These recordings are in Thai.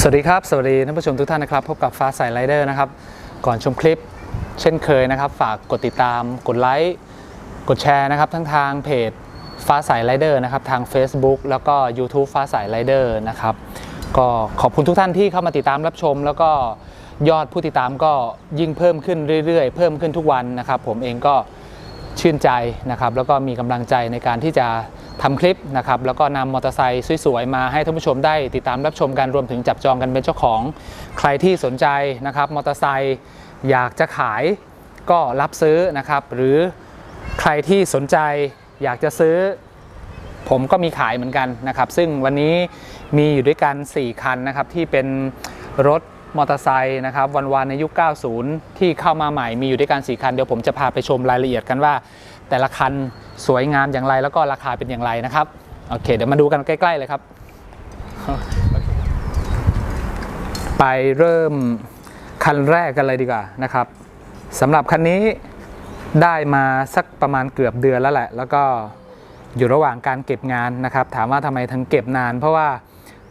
สวัสดีครับ สวัสดีท่านผู้ชมทุกท่านนะครับ พบกับฟ้าใสไรเดอร์นะครับ ก่อนชมคลิป เช่นเคยนะครับ ฝากกดติดตาม กดไลค์ กดแชร์นะครับ ทั้งทางเพจฟ้าใสไรเดอร์นะครับ ทาง Facebook แล้วก็ YouTube ฟ้าใสไรเดอร์นะครับ ก็ขอบคุณทุกท่านที่เข้ามาติดตามรับชม แล้วก็ยอดผู้ติดตามก็ยิ่งเพิ่มขึ้นเรื่อยๆ เพิ่มขึ้นทุกวันนะครับ ผมเองก็ชื่นใจนะครับ แล้วก็มีกำลังใจในการที่จะ ทำคลิปนะครับแล้วก็นำมอเตอร์ไซค์สวยๆมาให้ท่านผู้ชมได้ติดตามรับชมกันรวมถึงจับจองกันเป็นเจ้าของใครที่สนใจนะครับมอเตอร์ไซค์อยากจะขายก็รับซื้อนะครับ หรือใครที่สนใจอยากจะซื้อ ผมก็มีขายเหมือนกันนะครับ ซึ่งวันนี้มีอยู่ด้วยกัน 4 คันนะครับที่เป็นรถมอเตอร์ไซค์นะครับวันวานในยุค 90 ที่เข้ามาใหม่มีอยู่ด้วยกัน4คัน เดี๋ยวผมจะพาไปชมรายละเอียดกันว่า แต่ละคันสวยงามอย่างไรแล้วก็ราคาเป็นอย่างไรนะครับโอเค เดี๋ยวมาดูกันใกล้ ๆ เลยครับ ไปเริ่มคันแรกกันเลยดีกว่านะครับสำหรับคันนี้ได้มาสักประมาณเกือบเดือนแล้วแหละ แล้วก็อยู่ระหว่างการเก็บงานนะครับ ถามว่าทำไมถึงเก็บนาน เพราะว่า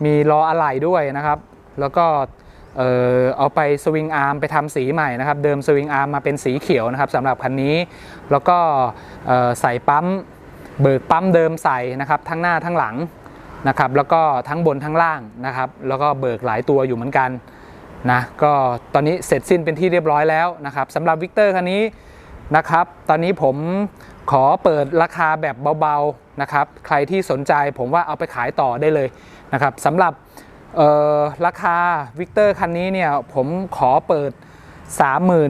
มีล้ออะไหล่ด้วยนะครับ แล้วก็ เออเอาไปสวิงอาร์มไปทำสีใหม่นะครับ เดิมสวิงอาร์มมาเป็นสีเขียวนะครับสำหรับคันนี้ แล้วก็ใส่ปั๊มเบิกปั๊มเดิมใส่นะครับทั้งหน้าทั้งหลังนะครับแล้วก็ทั้งบนทั้งล่างนะครับ แล้วก็เบิกหลายตัวอยู่เหมือนกันนะก็ตอนนี้เสร็จสิ้นเป็นที่เรียบร้อยแล้วนะครับสำหรับวิกเตอร์คันนี้นะครับตอนนี้ผมขอเปิดราคาแบบเบาๆนะครับใครที่สนใจผมว่าเอาไปขายต่อได้เลยนะครับสำหรับ ราคาวิกเตอร์คันนี้เนี่ยผมขอเปิด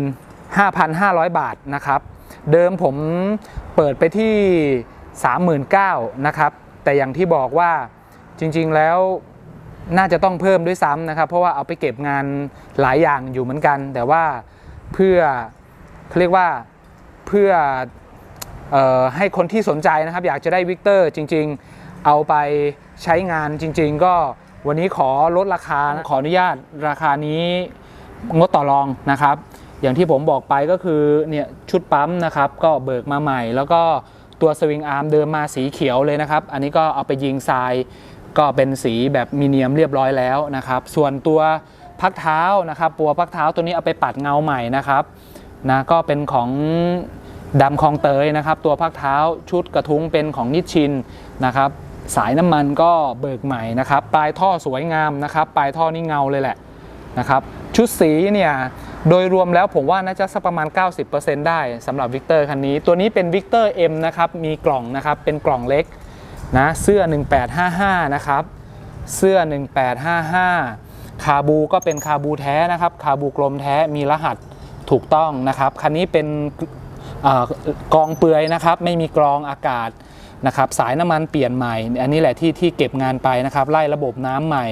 35,500 บาทนะครับ เดิมผมเปิดไปที่ 39,000นะครับ แต่อย่างที่บอกว่าจริงๆแล้วน่าจะต้องเพิ่มด้วยซ้ำนะครับ เพราะว่าเอาไปเก็บงานหลายอย่างอยู่เหมือนกัน แต่ว่าเพื่อเขาเรียกว่าเพื่อออให้คนที่สนใจนะครับ อยากจะได้วิกเตอร์จริง ๆ เอาไปใช้งานจริง ๆ ก็ วันนี้ขอลดราคาขออนุญาตราคานี้งดต่อรองนะครับ อย่างที่ผมบอกไปก็คือเนี่ยชุดปั๊มนะครับ ก็เบิกมาใหม่ แล้วก็ตัวสวิงอาร์มเดิมมาสีเขียวเลยนะครับ อันนี้ก็เอาไปยิงทรายก็เป็นสีแบบมีเนียมเรียบร้อยแล้วนะครับ ส่วนตัวพักเท้านะครับปัวพักเท้าตัวนี้เอาไปปัดเงาใหม่นะครับนะก็เป็นของดำคลองเตยนะครับ ตัวพักเท้าชุดกระทุ้งเป็นของนิชชินนะครับ สายน้ำมันก็เบิกใหม่นะครับ ปลายท่อสวยงามนะครับ ปลายท่อนี่เงาเลยแหละนะครับ ชุดสีเนี่ย โดยรวมแล้วผมว่าน่าจะสักประมาณ 90%ได้สำหรับวิกเตอร์คันนี้ ตัวนี้เป็นวิกเตอร์ M นะครับ มีกล่องนะครับ เป็นกล่องเล็กนะ เสื้อ 1855 นะครับ เสื้อ 1855 คาบูก็เป็นคาบูแท้นะครับ คาบูกลมแท้ มีรหัสถูกต้องนะครับ คันนี้เป็นอกองเปลือยนะครับ ไม่มีกรองอากาศ นะครับสายน้ำมันเปลี่ยนใหม่ อันนี้แหละที่ที่เก็บงานไปนะครับไล่ระบบน้ำใหม่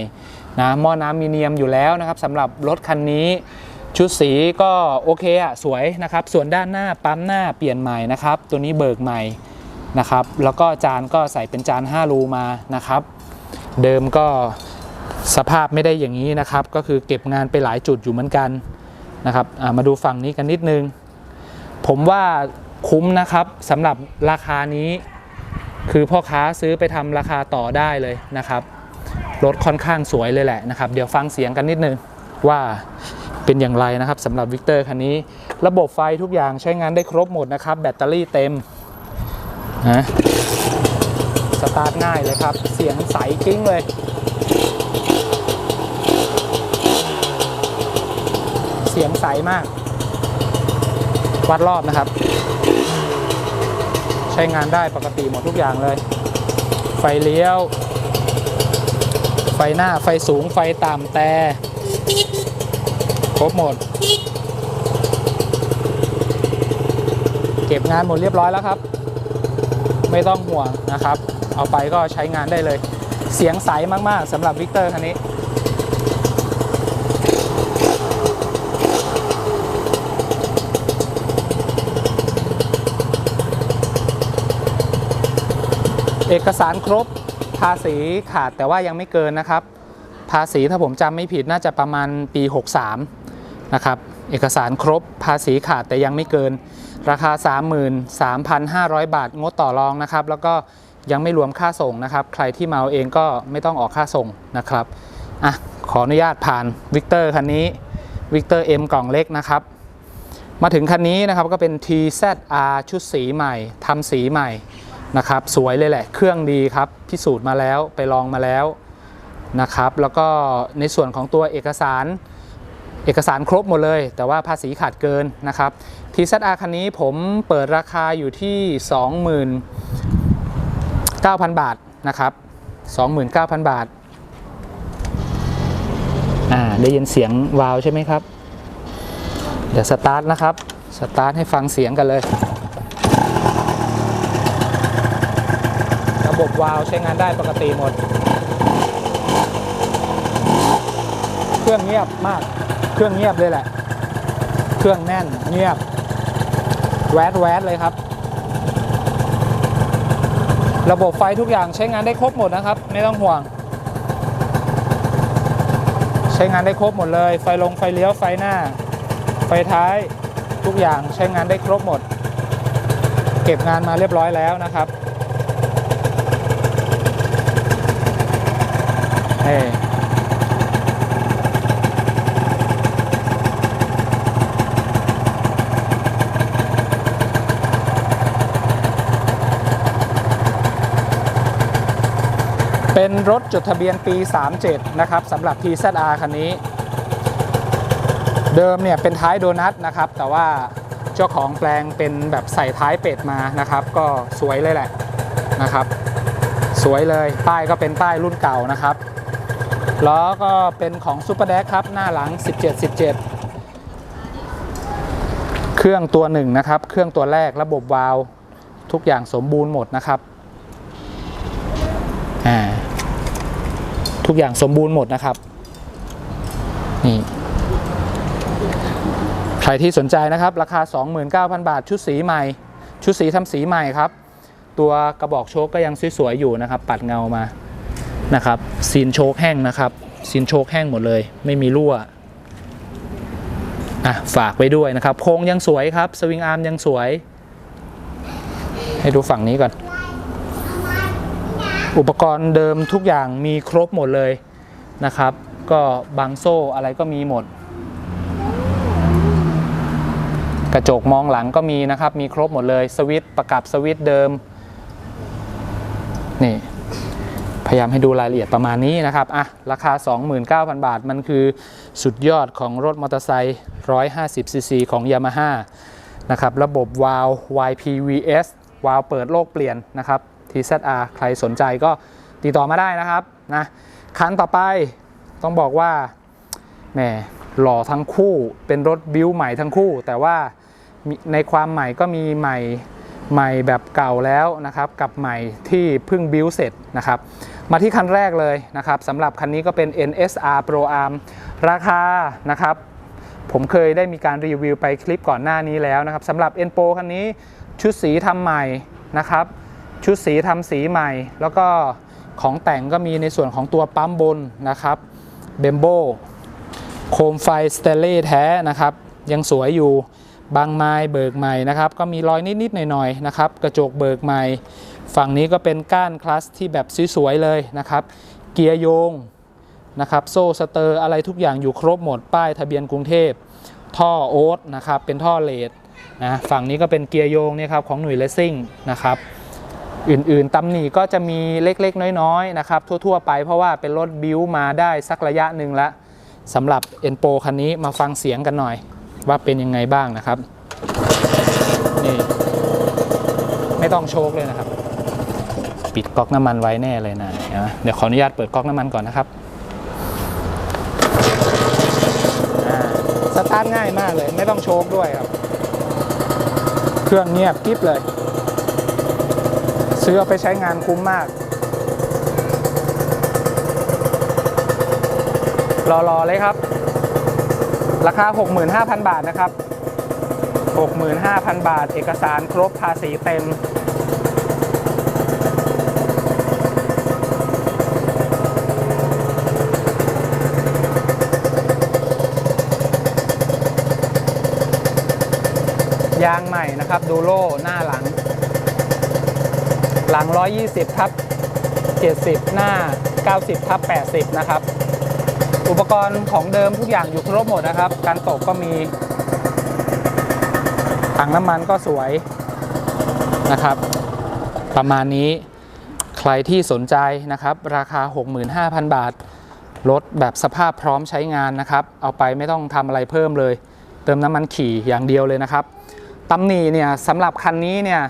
นะหม้อน้ำมีเนียมอยู่แล้วนะครับสำหรับรถคันนี้ชุดสีก็โอเคอะสวยนะครับส่วนด้านหน้าปั๊มหน้าเปลี่ยนใหม่นะครับตัวนี้เบิกใหม่นะครับแล้วก็จานก็ใส่เป็นจาน 5 รูมานะครับ เดิมก็สภาพไม่ได้อย่างนี้นะครับ ก็คือเก็บงานไปหลายจุดอยู่เหมือนกันนะครับมาดูฝั่งนี้กันนิดนึง ผมว่าคุ้มนะครับสำหรับราคานี้ คือพ่อค้าซื้อไปทำราคาต่อได้เลยนะครับ รถค่อนข้างสวยเลยแหละนะครับ เดี๋ยวฟังเสียงกันนิดนึงว่าเป็นอย่างไรนะครับสำหรับวิกเตอร์คันนี้ ระบบไฟทุกอย่างใช้งานได้ครบหมดนะครับ แบตเตอรี่เต็มนะสตาร์ทง่ายเลยครับ เสียงใสกิ้งเลยเสียงใสมาก วัดรอบนะครับ ใช้งานได้ปกติหมดทุกอย่างเลย ไฟเลี้ยว ไฟหน้าไฟสูงไฟต่ำแต่ครบหมด เก็บงานหมดเรียบร้อยแล้วครับ ไม่ต้องห่วงนะครับ เอาไปก็ใช้งานได้เลย เสียงใสมากๆสำหรับวิกเตอร์คันนี้ เอกสารครบภาษีขาดแต่ว่ายังไม่เกินนะครับ ภาษีถ้าผมจำไม่ผิดน่าจะประมาณปี 63 นะครับ เอกสารครบภาษีขาดแต่ยังไม่เกิน ราคา 33,500 บาทงดต่อรองนะครับ แล้วก็ยังไม่รวมค่าส่งนะครับ ใครที่มาเอาเองก็ไม่ต้องออกค่าส่งนะครับอะขออนุญาตผ่านวิกเตอร์คันนี้วิกเตอร์ M กล่องเล็กนะครับ มาถึงคันนี้นะครับก็เป็น TZR ชุดสีใหม่ทำสีใหม่ นะครับ สวยเลยแหละ เครื่องดีครับ พิสูจน์มาแล้วไปลองมาแล้วนะครับ แล้วก็ในส่วนของตัวเอกสาร เอกสารครบหมดเลย แต่ว่าภาษีขาดเกินนะครับ TZR คันนี้ผมเปิดราคาอยู่ที่ 29,000 บาทนะครับ 29,000 บาท อ่า ได้ยินเสียงวาวใช่ไหมครับ เดี๋ยวสตาร์ทนะครับ สตาร์ทให้ฟังเสียงกันเลย ระ บบวาล์วใช้งานได้ปกติหมด เครื่องเงียบมาก เครื่องเงียบเลยแหละ เครื่องแน่นเงียบ แวดแวดเลยครับ ระบบไฟทุกอย่างใช้งานได้ครบหมดนะครับ ไม่ต้องห่วง ใช้งานได้ครบหมดเลย ไฟลงไฟเลี้ยวไฟหน้า ไฟท้ายทุกอย่างใช้งานได้ครบหมด เก็บงานมาเรียบร้อยแล้วนะครับ เอ้เป็นรถจดทะเบียนปี 37 นะครับสำหรับ TZR คันนี้ เดิมเนี่ยเป็นท้ายโดนัทนะครับ แต่ว่าเจ้าของแปลงเป็นแบบใส่ท้ายเป็ดมานะครับ ก็สวยเลยแหละนะครับ สวยเลยป้ายก็เป็นป้ายรุ่นเก่านะครับ ล้อก็เป็นของซูเปอร์แดกครับ หน้าหลัง 17 17 เครื่องตัวหนึ่งนะครับ เครื่องตัวแรกระบบวาล์วทุกอย่างสมบูรณ์หมดนะครับอ่าทุกอย่างสมบูรณ์หมดนะครับนี่ใครที่สนใจนะครับ ราคา 29,000 บาทชุดสีใหม่ ชุดสีทำสีใหม่ครับ ตัวกระบอกโชคก็ยังสวยๆอยู่นะครับ ปัดเงามา นะครับซีนโชคแห้งนะครับซีนโชคแห้งหมดเลย ไม่มีรั่วอะฝากไว้ด้วยนะครับโค้งยังสวยครับ สวิงอาร์มยังสวย ให้ดูฝั่งนี้ก่อน อุปกรณ์เดิมทุกอย่างมีครบหมดเลยนะครับ ก็บางโซ่อะไรก็มีหมด กระจกมองหลังก็มีนะครับ มีครบหมดเลย สวิต์ประกับสวิต์เดิม นี่ ยายามให้ดูรายละเอียดประมาณนี้นะครับอะราคา 29,000 บาท มันคือสุดยอดของรถมอเตอร์ไซค์150ซีซีของ Yamaha นะครับ ระบบวาล์ว YPVS วาล์วเปิดโลกเปลี่ยนนะครับ TZR ใครสนใจก็ติดต่อมาได้นะครับนะคันต่อไปต้องบอกว่าแหมหล่อทั้งคู่เป็นรถบิวใหม่ทั้งคู่ แต่ว่าในความใหม่ก็มีใหม่ ใหม่แบบเก่าแล้วนะครับกับใหม่ที่เพิ่งบิวเสร็จนะครับมาที่คันแรกเลยนะครับสำหรับคันนี้ก็เป็น NSR Pro Arm ราคานะครับผมเคยได้มีการรีวิวไปคลิปก่อนหน้านี้แล้วนะครับสำหรับ n p o คันนี้ชุดสีทำใหม่นะครับชุดสีทำสีใหม่ แล้วก็ของแต่งก็มีในส่วนของตัวปั๊มบนนะครับเบมโบโคมไฟสเตเลแท้นะครับยังสวยอยู่ บางไม้เบิกใหม่นะครับ ก็มีรอยนิดๆหน่อยๆนะครับ กระจกเบิกใหม่ ฝั่งนี้ก็เป็นก้านคลัสที่แบบสวยๆเลยนะครับ เกียร์โยงนะครับโซ่สเตอร์อะไรทุกอย่างอยู่ครบหมดป้ายทะเบียนกรุงเทพ ท่อโอ๊ตนะครับ เป็นท่อเลดนะฝั่งนี้ก็เป็นเกียร์โยงเนี่ยครับของหน่วยเลสซิ่งนะครับอื่นๆตำหนิก็จะมีเล็กๆ น้อยๆนะครับทั่วๆ ไปเพราะว่าเป็นรถบิ้วมาได้สักระยะหนึ่งละสำหรับ e n p o คันนี้มาฟังเสียงกันหน่อย ว่าเป็นยังไงบ้างนะครับนี่ไม่ต้องโชคเลยนะครับ ปิดก๊อกน้ำมันไว้แน่เลยนะเดี๋ยวขออนุญาตเปิดก๊อกน้ำมันก่อนนะครับสตาร์ทง่ายมากเลย ไม่ต้องโชคด้วยครับ เครื่องเงียบกริบเลย ซื้อไปใช้งานคุ้มมากรอๆเลยครับ ราคา 65,000 บาทนะครับ 65,000 บาท เอกสารครบภาษีเต็ม ยางใหม่นะครับ ดูโล่หน้าหลัง หลัง 120ทับ70 หน้า 90ทับ80 นะครับ อุปกรณ์ของเดิมทุกอย่างอยู่ครบหมดนะครับ การตกก็มีถังน้ำมันก็สวยนะครับ ประมาณนี้ใครที่สนใจนะครับ ราคา 65,000 บาทรถแบบสภาพพร้อมใช้งานนะครับ เอาไปไม่ต้องทำอะไรเพิ่มเลย เติมน้ำมันขี่อย่างเดียวเลยนะครับตำหนิเนี่ยสำหรับคันนี้เนี่ย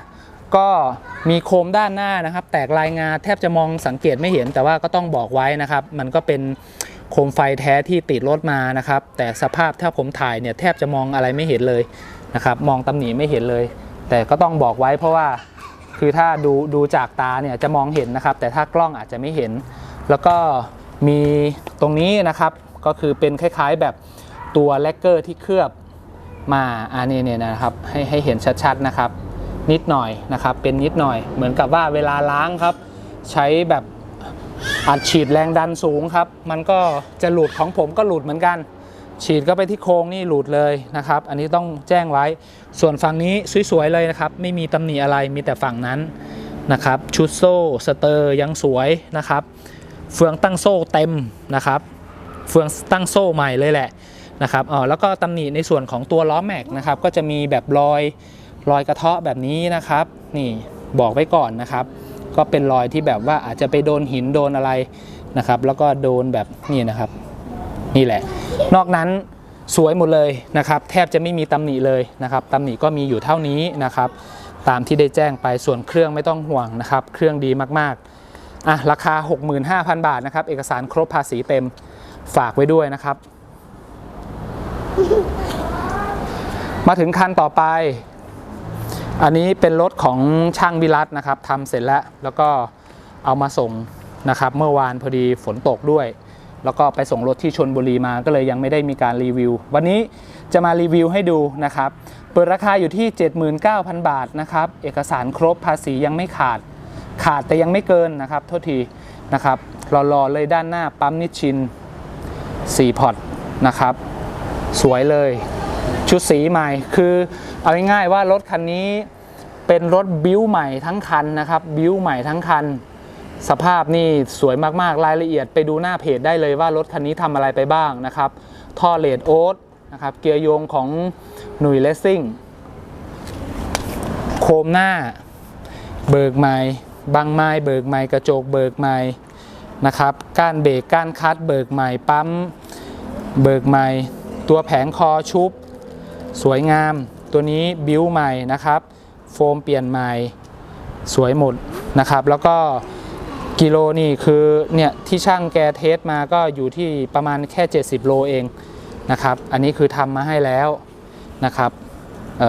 ก็มีโคมด้านหน้านะครับ แตกลายงาแทบจะมองสังเกตไม่เห็นแต่ว่าก็ต้องบอกไว้นะครับ มันก็เป็น โคมไฟแท้ที่ติดรถมานะครับ แต่สภาพถ้าผมถ่ายเนี่ยแทบจะมองอะไรไม่เห็นเลยนะครับ มองตำหนิไม่เห็นเลย แต่ก็ต้องบอกไว้เพราะว่าคือถ้าดูดูจากตาเนี่ยจะมองเห็นนะครับ แต่ถ้ากล้องอาจจะไม่เห็น แล้วก็มีตรงนี้นะครับก็คือเป็นคล้ายๆแบบตัวแลกเกอร์ที่เคลือบมาอันนี้เนี่ยนะครับให้ให้เห็นชัดๆนะครับ นิดหน่อยนะครับ เป็นนิดหน่อยเหมือนกับว่าเวลาล้างครับ ใช้แบบ อัดฉีดแรงดันสูงครับ มันก็จะหลุดของผมก็หลุดเหมือนกัน ฉีดก็ไปที่โครงนี่หลุดเลยนะครับ อันนี้ต้องแจ้งไว้ ส่วนฝั่งนี้สวยๆเลยนะครับ ไม่มีตำหนิอะไรมีแต่ฝั่งนั้นนะครับ ชุดโซ่สเตอร์ยังสวยนะครับ เฟืองตั้งโซ่เต็มนะครับ เฟืองตั้งโซ่ใหม่เลยแหละนะครับอ๋อแล้วก็ตำหนิในส่วนของตัวล้อแม็กนะครับ ก็จะมีแบบรอยรอยกระเทาะแบบนี้นะครับ นี่บอกไว้ก่อนนะครับ ก็เป็นรอยที่แบบว่าอาจจะไปโดนหินโดนอะไรนะครับ แล้วก็โดนแบบนี่นะครับ นี่แหละ นอกนั้นสวยหมดเลยนะครับ แทบจะไม่มีตำหนิเลยนะครับตำหนิก็มีอยู่เท่านี้นะครับ ตามที่ได้แจ้งไปส่วนเครื่องไม่ต้องห่วงนะครับ เครื่องดีมากๆอะราคา 65,000 บาทนะครับ เอกสารครบภาษีเต็มฝากไว้ด้วยนะครับ มาถึงคันต่อไป อันนี้เป็นรถของช่างวิรัตนะครับทำเสร็จแล้วแล้วก็เอามาส่งนะครับ เมื่อวานพอดีฝนตกด้วย แล้วก็ไปส่งรถที่ชนบุรีมาก็เลยยังไม่ได้มีการรีวิว วันนี้จะมารีวิวให้ดูนะครับ เปิดราคาอยู่ที่ 79,000 บาทนะครับ เอกสารครบภาษียังไม่ขาด ขาดแต่ยังไม่เกินนะครับโทษทีนะครับรอๆเลยด้านหน้าปั๊มนิชชิน 4 พอร์ตนะครับ สวยเลย ชุดสีใหม่ คือเอาง่ายๆว่ารถคันนี้เป็นรถบิ้วใหม่ทั้งคันนะครับ บิ้วใหม่ทั้งคัน สภาพนี่สวยมากๆ รายละเอียดไปดูหน้าเพจได้เลยว่ารถคันนี้ทำอะไรไปบ้างนะครับ ท่อเลดโอ๊ตนะครับเกียร์โยงของหนุ่ยเลสซิ่งโคมหน้า เบิกใหม่บังไม้เบิกใหม่กระจกเบิกใหม่นะครับก้านเบรกก้านคัดเบิกใหม่ปั๊มเบิกใหม่ตัวแผงคอชุบ สวยงามตัวนี้บิวใหม่นะครับ โฟมเปลี่ยนใหม่สวยหมดนะครับ แล้วก็กิโลนี่คือเนี่ยที่ช่างแกเทสมาก็อยู่ที่ประมาณแค่ 70 โลเองนะครับ อันนี้คือทำมาให้แล้วนะครับเ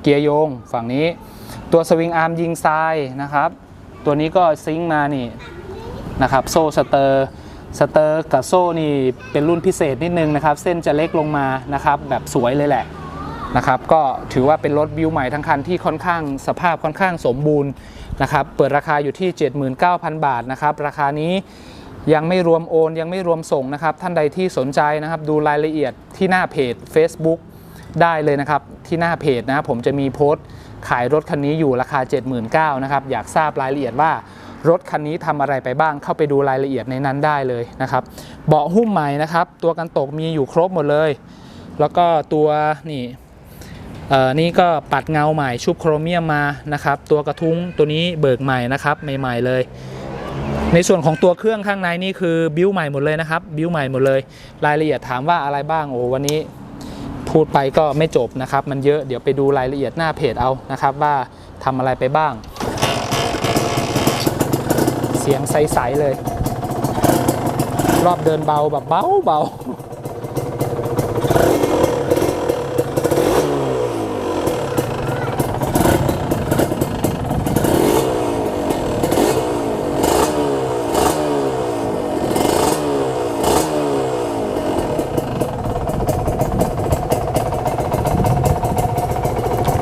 เกียร์โยงฝั่งนี้ ตัวสวิงอาร์มยิงทรายนะครับ ตัวนี้ก็ซิงค์มานี่นะครับโซ่สเตอร์สเตอร์กับโซ่นี่เป็นรุ่นพิเศษนิดนึงนะครับ เส้นจะเล็กลงมานะครับ แบบสวยเลยแหละ นะครับก็ถือว่าเป็นรถบิวใหม่ทั้งคันที่ค่อนข้างสภาพค่อนข้างสมบูรณ์นะครับเปิดราคาอยู่ที่ 79,000 บาทนะครับราคานี้ยังไม่รวมโอน ยังไม่รวมส่งนะครับ ท่านใดที่สนใจนะครับ ดูรายละเอียดที่หน้าเพจ Facebook ได้เลยนะครับ ที่หน้าเพจนะผมจะมีโพสต์ ขายรถคันนี้อยู่ราคา 79,000นะครับ อยากทราบรายละเอียดว่ารถคันนี้ทำอะไรไปบ้างเข้าไปดูรายละเอียดในนั้นได้เลยนะครับ เบาะหุ้มใหม่นะครับ ตัวกันตกมีอยู่ครบหมดเลย แล้วก็ตัวนี่ นี่ก็ปัดเงาใหม่ชุบโครเมียมมานะครับ ตัวกระทุ้งตัวนี้เบิกใหม่นะครับใหม่ๆเลย ในส่วนของตัวเครื่องข้างในนี่คือบิ้วใหม่หมดเลยนะครับ บิ้วใหม่หมดเลย รายละเอียดถามว่าอะไรบ้างโอ้วันนี้พูดไปก็ไม่จบนะครับ มันเยอะเดี๋ยวไปดูรายละเอียดหน้าเพจเอานะครับ ว่าทำอะไรไปบ้าง เสียงใสๆเลย รอบเดินเบาแบบเบาเ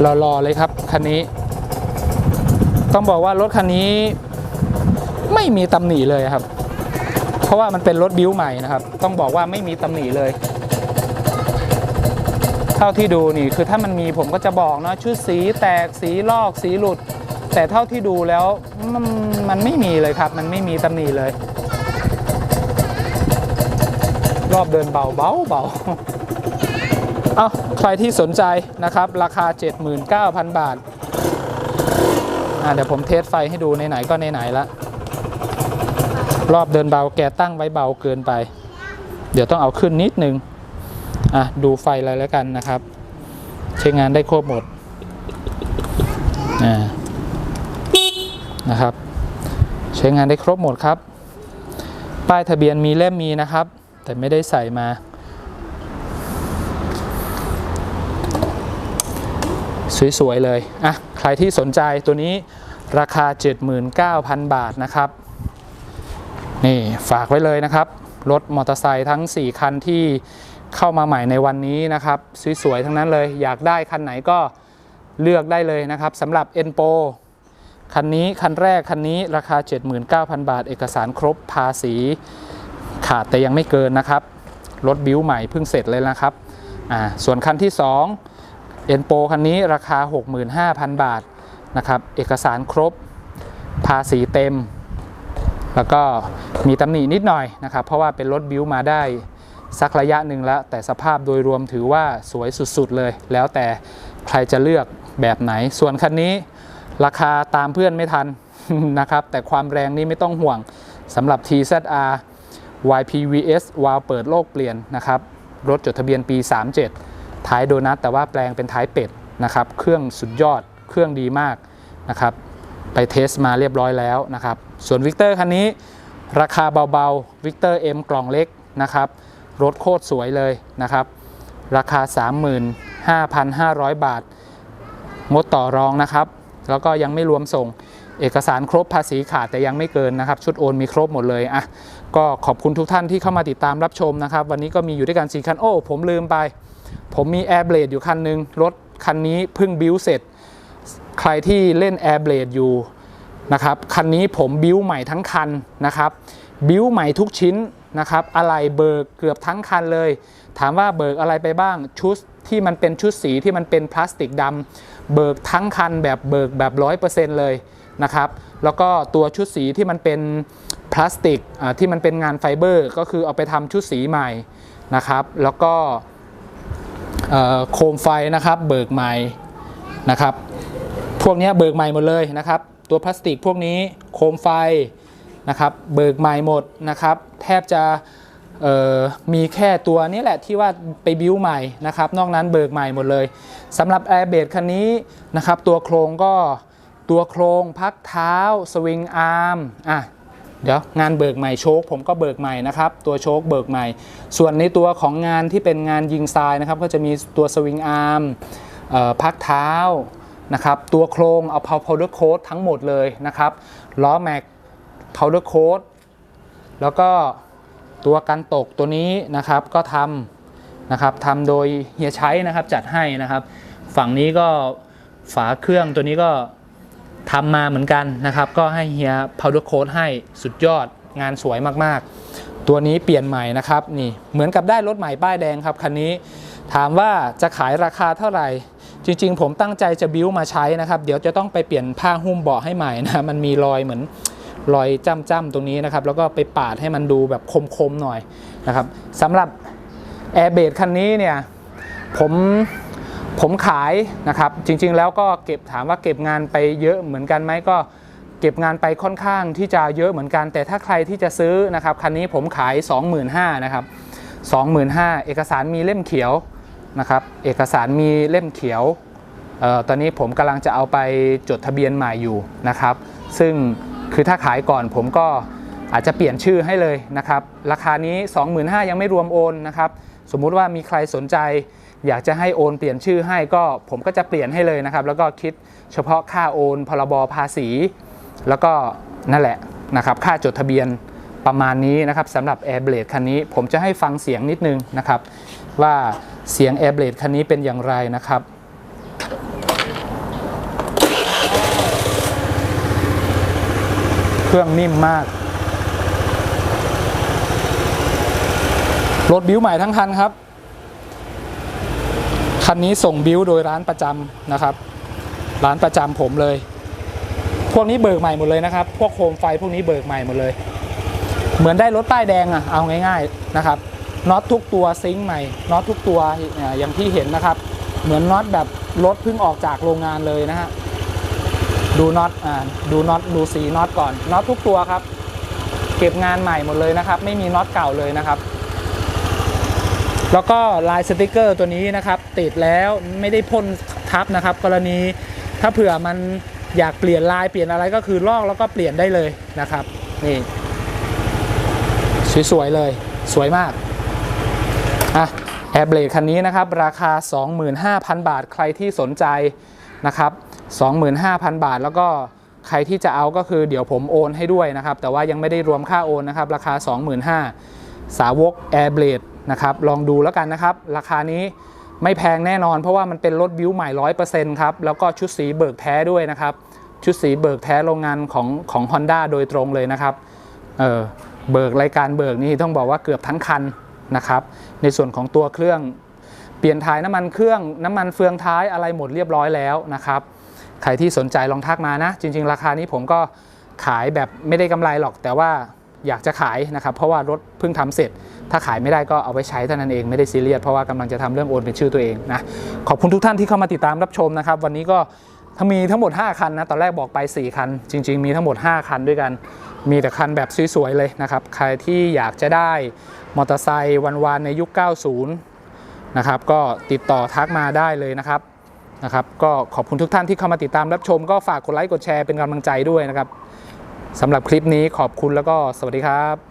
หล่อๆเลยครับคันนี้ ต้องบอกว่ารถคันนี้ไม่มีตำหนิเลยครับ เพราะว่ามันเป็นรถบิ้วใหม่นะครับ ต้องบอกว่าไม่มีตำหนิเลย เท่าที่ดูนี่คือถ้ามันมีผมก็จะบอกเนาะชุดสีแตกสีลอกสีหลุด แต่เท่าที่ดูแล้วมันมันไม่มีเลยครับ มันไม่มีตำหนิเลย รอบเดินเบาเบาเบา เอาใครที่สนใจนะครับ ราคา 79,000 บาทอะเดี๋ยวผมเทสไฟให้ดูไหนๆก็ไหนๆละรอบเดินเบาแกตั้งไว้เบาเกินไป เดี๋ยวต้องเอาขึ้นนิดนึงอะดูไฟอะไรแล้วกันนะครับ ใช้งานได้ครบหมดนะครับ ใช้งานได้ครบหมดครับ ป้ายทะเบียนมีเล่มมีนะครับ แต่ไม่ได้ใส่มา สวย ๆ เลยอะใครที่สนใจตัวนี้ราคา 79,000 บาทนะครับ นี่ฝากไว้เลยนะครับ รถมอเตอร์ไซค์ทั้ง 4 คันที่เข้ามาใหม่ในวันนี้นะครับ สวย ๆ ทั้งนั้นเลย อยากได้คันไหนก็เลือกได้เลยนะครับสำหรับ e n p o คันนี้คันแรกคันนี้ราคา 79,000 บาท เอกสารครบภาษี ขาดแต่ยังไม่เกินนะครับ รถบิ้วใหม่เพิ่งเสร็จเลยนะครับอ่าส่วนคันที่ 2 เอ็นโปคันนี้ราคา 65,000 บาทนะครับ เอกสารครบ ภาษีเต็ม แล้วก็มีตำหนินิดหน่อยนะครับ เพราะว่าเป็นรถบิวมาได้สักระยะหนึ่งแล้ว แต่สภาพโดยรวมถือว่าสวยสุดๆเลย แล้วแต่ใครจะเลือกแบบไหน ส่วนคันนี้ราคาตามเพื่อนไม่ทันนะครับ แต่ความแรงนี่ไม่ต้องห่วงสำหรับ TZR YPVS วาล์วเปิดโลกเปลี่ยนนะครับ รถจดทะเบียนปี 37 ท้ายโดนัทแต่ว่าแปลงเป็นท้ายเป็ดนะครับเครื่องสุดยอดเครื่องดีมากนะครับไปเทสมาเรียบร้อยแล้วนะครับส่วนวิกเตอร์คันนี้ราคาเบาๆวิกเตอร์ M กล่องเล็กนะครับรถโคตรสวยเลยนะครับราคา 35,500 บาท งดต่อรองนะครับ แล้วก็ยังไม่รวมส่งเอกสารครบภาษีขาดแต่ยังไม่เกินนะครับ ชุดโอนมีครบหมดเลยอะก็ขอบคุณทุกท่านที่เข้ามาติดตามรับชมนะครับ วันนี้ก็มีอยู่ด้วยกัน4คันโอ้ผมลืมไป ผมมี Air Blade อยู่คันหนึง รถคันนี้เพิ่งบิวเสร็จ ใครที่เล่น Air Blade อยู่นะครับ คันนี้ผมบิวใหม่ทั้งคันนะครับ บิวใหม่ทุกชิ้นนะครับ อะไรเบิกเกือบทั้งคันเลย ถามว่าเบิกอะไรไปบ้าง ชุดที่มันเป็นชุดสีที่มันเป็นพลาสติกดำเบิกทั้งคันแบบเบิกแบบร้อยเปอร์เซ็นต์เลยนะครับ แล้วก็ตัวชุดสีที่มันเป็นพลาสติกที่มันเป็นงานไฟเบอร์ ก็คือเอาไปทำชุดสีใหม่นะครับ แล้วก็ โคมไฟนะครับเบิกใหม่นะครับ พวกนี้เบิกใหม่หมดเลยนะครับ ตัวพลาสติกพวกนี้โคมไฟนะครับเบิกใหม่หมดนะครับ แทบจะมีแค่ตัวนี้แหละที่ว่าไปบิ้วใหม่นะครับนอกนั้นเบิกใหม่หมดเลยสำหรับ Air b a d คันนี้นะครับ ตัวโครงก็ตัวโครงพักเท้าสวิงอาร์มอะ เดี๋ยวงานเบิกใหม่โชคผมก็เบิกใหม่นะครับ ตัวโชคเบิกใหม่ ส่วนในตัวของงานที่เป็นงานยิงทรายนะครับ ก็จะมีตัวสวิงอาร์มพักเท้านะครับตัวโครงเอา powder coat ทั้งหมดเลยนะครับล้อแม็ก powder coat แล้วก็ตัวกันตกตัวนี้นะครับก็ทำนะครับทำโดยเฮียใช้นะครับจัดให้นะครับ ฝั่งนี้ก็ฝาเครื่องตัวนี้ก็ ทำมาเหมือนกันนะครับ ก็ให้เฮีย powder coat ให้สุดยอดงานสวยมากๆ ตัวนี้เปลี่ยนใหม่นะครับนี่เหมือนกับได้รถใหม่ป้ายแดงครับคันนี้ ถามว่าจะขายราคาเท่าไหร่ จริงๆ ผมตั้งใจจะบิ้วมาใช้นะครับ เดี๋ยวจะต้องไปเปลี่ยนผ้าหุ้มเบาะให้ใหม่นะมันมีรอยเหมือนรอยจ้ำๆตรงนี้นะครับ แล้วก็ไปปาดให้มันดูแบบคมๆหน่อยนะครับสำหรับ Air b a d คันนี้เนี่ยผม ผมขายนะครับจริงๆแล้วก็เก็บถามว่าเก็บงานไปเยอะเหมือนกันไหมก็เก็บงานไปค่อนข้างที่จะเยอะเหมือนกัน แต่ถ้าใครที่จะซื้อนะครับคันนี้ผมขาย 25,000นะครับ25,000 เอกสารมีเล่มเขียวนะครับเอกสารมีเล่มเขียวออตอนนี้ผมกำลังจะเอาไปจดทะเบียนใหม่อยู่นะครับ ซึ่งคือถ้าขายก่อนผมก็อาจจะเปลี่ยนชื่อให้เลยนะครับ ราคานี้ 25,000 ยังไม่รวมโอนนะครับ สมมุติว่ามีใครสนใจ อยากจะให้โอนเปลี่ยนชื่อให้ก็ผมก็จะเปลี่ยนให้เลยนะครับ แล้วก็คิดเฉพาะค่าโอนพรบภาษี แล้วก็นั่นแหละนะครับค่าจดทะเบียนประมาณนี้นะครับสำหรับ Air Blade คันนี้ ผมจะให้ฟังเสียงนิดนึงนะครับ ว่าเสียง Air Blade คันนี้เป็นอย่างไรนะครับเครื่องนิ่มมาก รถบิ้วใหม่ทั้งคันครับ คันนี้ส่งบิ้วโดยร้านประจำนะครับ ร้านประจำผมเลย พวกนี้เบิกใหม่หมดเลยนะครับ พวกโคมไฟพวกนี้เบิกใหม่หมดเลย เหมือนได้รถป้ายแดงอะเอาง่าย ๆนะครับน็อตทุกตัวซิงค์ใหม่น็อตทุกตัวเอ่ออย่างที่เห็นนะครับ เหมือนน็อตแบบรถเพิ่งออกจากโรงงานเลยนะฮะดูน็อตอ่าดูน็อตดูสีน็อตก่อนน็อตทุกตัวครับ เก็บงานใหม่หมดเลยนะครับ ไม่มีน็อตเก่าเลยนะครับ แล้วก็ลายสติกเกอร์ตัวนี้นะครับ ติดแล้วไม่ได้พ่นทับนะครับ กรณีถ้าเผื่อมันอยากเปลี่ยนลายเปลี่ยนอะไรก็คือลอกแล้วก็เปลี่ยนได้เลยนะครับนี่สวยๆเลยสวยมากอะแอร์เบรกคันนี้นะครับ ราคา 25,000 บาทใครที่สนใจนะครับ 25,000 บาทแล้วก็ใครที่จะเอาก็คือเดี๋ยวผมโอนให้ด้วยนะครับ แต่ว่ายังไม่ได้รวมค่าโอนนะครับ ราคา 25,000สาวก Air b l a d e นะครับลองดูแล้วกันนะครับ ราคานี้ไม่แพงแน่นอน เพราะว่ามันเป็นรถบิวใหม่100%ครับแล้วก็ชุดสีเบิกแท้ด้วยนะครับ ชุดสีเบิกแท้โรงงานของของ Honda โดยตรงเลยนะครับเออเบิกรายการเบิกนี่ต้องบอกว่าเกือบทั้งคันนะครับ ในส่วนของตัวเครื่องเปลี่ยนถ่ายน้ำมันเครื่องน้ำมันเฟืองท้ายอะไรหมดเรียบร้อยแล้วนะครับใครที่สนใจลองทักมานะ จริง ๆ ราคานี้ผมก็ขายแบบไม่ได้กำไรหรอกแต่ว่า อยากจะขายนะครับเพราะว่ารถเพิ่งทำเสร็จ ถ้าขายไม่ได้ก็เอาไว้ใช้เท่านั้นเองไม่ได้ซีเรียสเพราะว่ากำลังจะทำเรื่องโอนเป็นชื่อตัวเองนะขอบคุณทุกท่านที่เข้ามาติดตามรับชมนะครับวันนี้ก็ถ้ามีทั้งหมด 5 คันนะตอนแรกบอกไป 4 คัน จริง ๆ มีทั้งหมด 5 คันด้วยกัน มีแต่คันแบบสวยๆเลยนะครับใครที่อยากจะได้มอเตอร์ไซค์วันๆในยุค 90 นะครับก็ติดต่อทักมาได้เลยนะครับนะครับก็ขอบคุณทุกท่านที่เข้ามาติดตามรับชมก็ฝากกดไลค์กดแชร์เป็นกำลังใจด้วยนะครับ สำหรับคลิปนี้ขอบคุณแล้วก็สวัสดีครับ